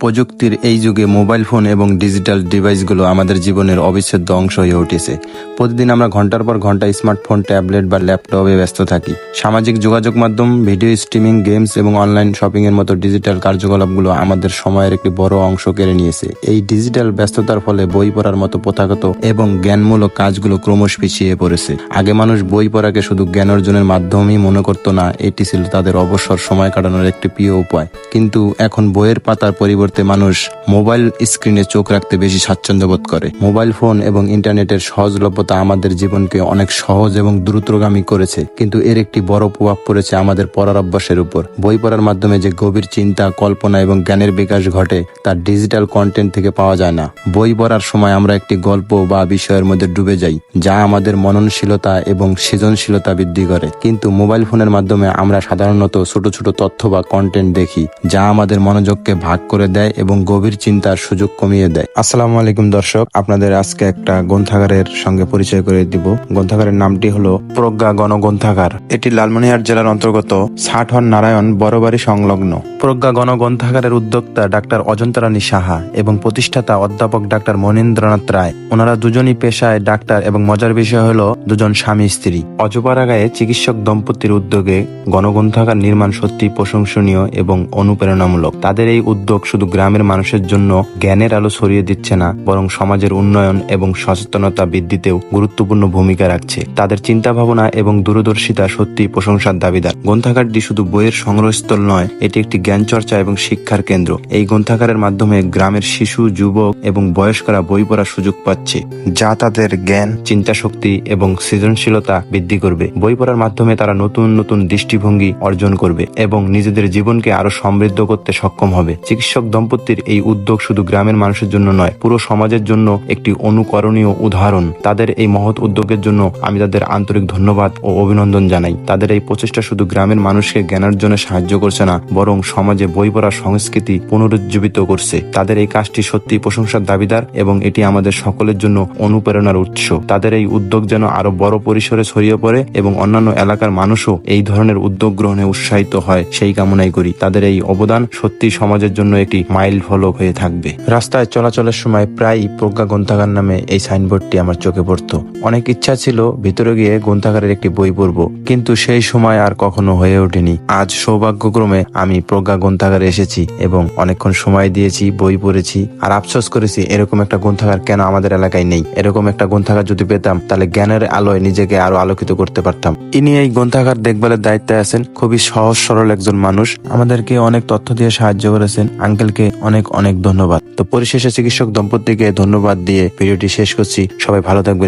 প্রযুক্তির এই যুগে মোবাইল ফোন এবং ডিজিটাল ডিভাইসগুলো আমাদের জীবনের অবিচ্ছেদ্য অংশ হয়ে উঠেছে। প্রতিদিন আমরা ঘণ্টার পর ঘণ্টা স্মার্টফোন, ট্যাবলেট বা ল্যাপটপে ব্যস্ত থাকি। সামাজিক যোগাযোগ মাধ্যম, ভিডিও স্ট্রিমিং, গেমস এবং অনলাইন শপিং এর মতো ডিজিটাল কার্যকলাপগুলো আমাদের সময়ের একটি বড় অংশ কেড়ে নিয়েছে। এই ডিজিটাল ব্যস্ততার ফলে বই পড়ার মতো প্রথাগত এবং জ্ঞানমূলক কাজগুলো ক্রমশ পিছিয়ে পড়েছে। আগে মানুষ বই পড়াকে শুধু জ্ঞান অর্জনের মাধ্যমেই মনে করতো না, এটি ছিল তাদের অবসর, সময় কাটানোর একটি প্রিয় উপায়। কিন্তু এখন বইয়ের পাতার পরিবর্তে মানুষ মোবাইল স্ক্রিনে চোখ রাখতে বেশি স্বাচ্ছন্দ্য বোধ করে। মোবাইল ফোন এবং ইন্টারনেটের সহজলভ্যতা আমাদের জীবনকে অনেক সহজ এবং দ্রুতগামী করেছে। কিন্তু এর একটি বড় প্রভাব পড়েছে আমাদের পড়ার অভ্যাসের উপর। বই পড়ার মাধ্যমে যে গভীর চিন্তা, কল্পনা এবং জ্ঞানের বিকাশ ঘটে, তা ডিজিটাল কন্টেন্ট থেকে পাওয়া যায় না। বই পড়ার সময় আমরা একটি গল্প বা বিষয়ের মধ্যে ডুবে যাই, যা আমাদের মননশীলতা এবং সৃজনশীলতা বৃদ্ধি করে। কিন্তু মোবাইল ফোনের মাধ্যমে আমরা সাধারণত ছোট ছোট তথ্য বা কন্টেন্ট দেখি, যা আমাদের মনোযোগকে ভাগ করে দেয় এবং গভীর চিন্তার সুযোগ কমিয়ে দেয়। আসসালামু আলাইকুম দর্শক, আপনাদের আজকে একটা গ্রন্থাগারের সঙ্গে পরিচয় করে দিব। গ্রন্থাগারের নামটি হলো প্রজ্ঞা গণ গ্রন্থাগার এটি লালমনিরহাট জেলার অন্তর্গত ষাটহর নারায়ণ বড়বাড়ি সংলগ্ন। প্রজ্ঞা গণ গ্রন্থাগারের উদ্যোক্তা ডাক্তার অজন্তা রানী সাহা এবং প্রতিষ্ঠাতা অধ্যাপক ডাক্তার মনীন্দ্রনাথ রায়। ওনারা দুজনই পেশায় ডাক্তার এবং মজার বিষয় হলো দুজন স্বামী স্ত্রী। অজপাড়াগায়ে চিকিৎসক দম্পতির উদ্যোগে গণগ্রন্থাগার নির্মাণ সত্যি প্রশংসনীয় এবং অনুপ্রেরণামূলক। তাদের এই উদ্যোগ শুধু গ্রামের মানুষের জন্য জ্ঞানের আলো ছড়িয়ে দিচ্ছে না, বরং সমাজের উন্নয়ন এবং সচেতনতা বৃদ্ধিতেও গুরুত্বপূর্ণ ভূমিকা রাখছে। তাদের চিন্তা ভাবনা এবং দূরদর্শিতা সত্যি প্রশংসার দাবিদার। গ্রন্থাগারটি শুধু বইয়ের সংগ্রহস্থল নয়, এটি একটি জ্ঞান চর্চা এবং শিক্ষার কেন্দ্র। এই গ্রন্থাগারের মাধ্যমে গ্রামের শিশু, যুবক এবং বয়স্করা বই পড়ার সুযোগ পাচ্ছে। যা তাদের জ্ঞান চিন্তা শক্তি এবং সৃজনশীলতা বৃদ্ধি করবে। বই পড়ার মাধ্যমে তারা নতুন নতুন দৃষ্টিভঙ্গি অর্জন করবে এবং নিজেদের জীবনকে আরও সমৃদ্ধ করতে সক্ষম হবে। চিকিৎসক দম্পতির এই উদ্যোগ শুধু গ্রামের মানুষের জন্য নয়, পুরো সমাজের জন্য একটি অনুকরণীয় উদাহরণ। তাদের এই মহৎ উদ্যোগের জন্য আমি তাদের আন্তরিক ধন্যবাদ ও অভিনন্দন জানাই। তাদের এই প্রচেষ্টা শুধু গ্রামের মানুষকে জ্ঞানার্জনে সাহায্য করছে না, বরং সমাজে বই পড়ার সংস্কৃতি পুনরুজ্জীবিত করছে। তাদের এই কাজটি সত্যি প্রশংসার দাবিদার এবং এটি আমাদের সকলের জন্য অনুপ্রেরণার উৎস। তাদের এই উদ্যোগ যেন আরও বড় পরিসরে ছড়িয়ে পড়ে এবং অন্যান্য এলাকার মানুষও এই ধরনের উদ্যোগ গ্রহণে উৎসাহিত হয়, সেই কামনাই করি। তাদের এই অবদান সত্যি সমাজের জন্য একটি মাইল ফলক হয়ে থাকবে। রাস্তায় চলাচলের সময় প্রায়ই প্রজ্ঞা গ্রন্থাগার নামে এই সাইনবোর্ডটি আমার চোখে পড়তো। অনেক ইচ্ছা ছিল ভিতরে গিয়ে গ্রন্থাগারের একটি বই পড়ব, কিন্তু সেই সময় আর কখনো হয়ে ওঠেনি। আজ সৌভাগ্যক্রমে আমি প্রজ্ঞা গ্রন্থাগারে এসেছি এবং অনেকক্ষণ সময় দিয়েছি, বই পড়েছি, আর আফসোস করেছি, এরকম একটা গ্রন্থাগার কেন আমাদের এলাকায় নেই? এরকম একটা গ্রন্থাগার যদি পেতাম, তাহলে জ্ঞানের আলোয় নিজেকে আরও আলোকিত করতে পারতাম। ইনি এই গ্রন্থাগার দেখভালের দায়িত্বে আছেন, খুবই সহজ সরল একজন মানুষ। আমাদেরকে অনেক তথ্য দিয়ে সাহায্য করেছেন। আঙ্কেলকে অনেক অনেক ধন্যবাদ। তো পরিশেষে চিকিৎসক দম্পতিকে ধন্যবাদ দিয়ে ভিডিওটি শেষ করছি। সবাই ভালো থাকবেন।